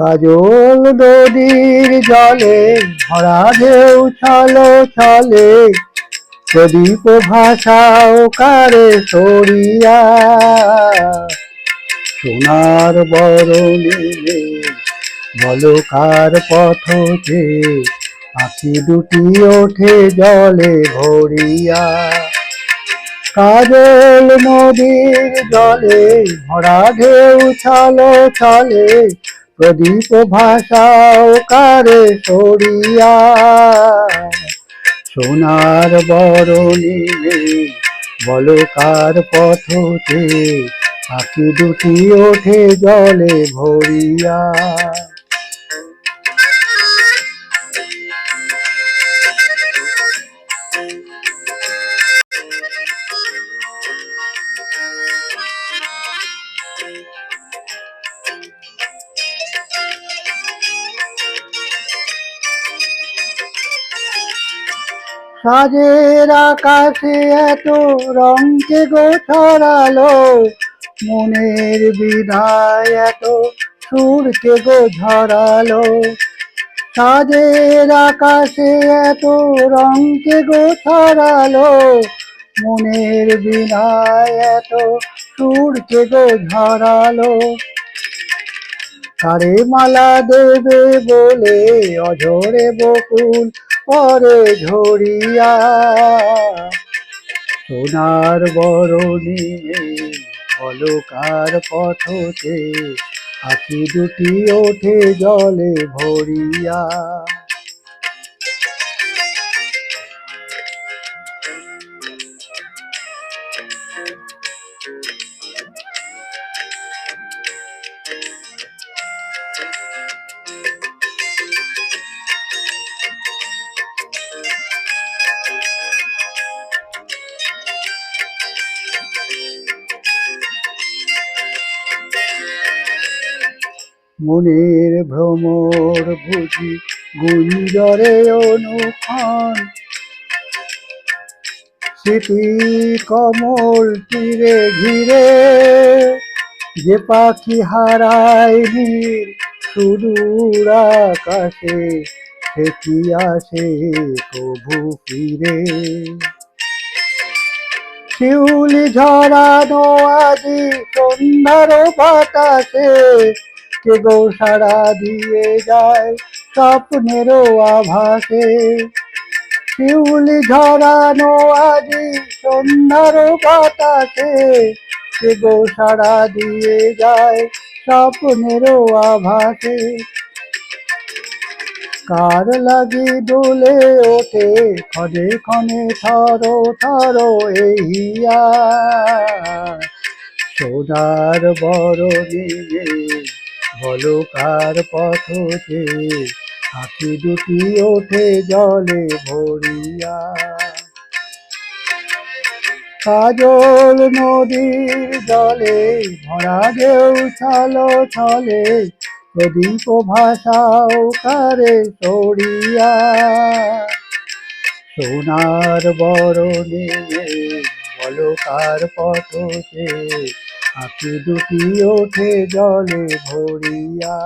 কাজল নদীর জলে, ভরা ঢেউ ছলো ছলে। প্রদীপ ভাষাও কারে সরিয়া। সোনার বরণে বলো কার পথতে আখি দুটি ওঠে জলে ভরিয়া। কাজল নদীর জলে, ভরা ঢেউ ছলো ছলে। প্রদীপ ভাষাও কারে সরিয়া। সোনার বরণে বলকার পথতে আঁকি দুটি ওঠে জলে ভরিয়া। সাজের আকাশে এত রঙকে গো ছড়ালো মনের বিদায় এত সুরকে গো ঝরালো সাজের আকাশে এত রঙকে গো ছড়ালো মনের বিনায় এত সুরকে গো ঝরালো কারে মালা দেবে বলে অঝরে বকুল পরে ঝরিয়া সোনার বরণে অলকার পথতে আখি দুটি ওঠে জলে ভরিয়া। মনের ভ্রমর বুঝি গুঞ্জরে অনুক্ষণ স্মৃতি কমল তীরে ঘিরে, যে পাখি হারায় নীল সুদূর আকাশে সে আসে কভু ফিরে। শিউলি ঝরানো আজি সন্ধ্যার বাতাসে কে গো সারা দিয়ে যায় স্বপ্নেরও আভাসে। শিউলি ঝরানো আজি সন্ধ্যার বাতাসে গো সারা দিয়ে যায় স্বপ্নেরও আভাসে। কার লাগি দোলে ওঠে, খনে খনে থরো থরো এইয়া সোনার বরণে বলো কার পথতে আঁকি দুটি ওঠে জলে ভরিয়া। কাজল নদীর জলে ভরা ঢেউ ছলো ছলে প্রদীপ ভাষাও কারে সরিয়া। সোনার বরণে বলো কার পথতে আঁকি দুটি ওঠে জলে ভরিয়া।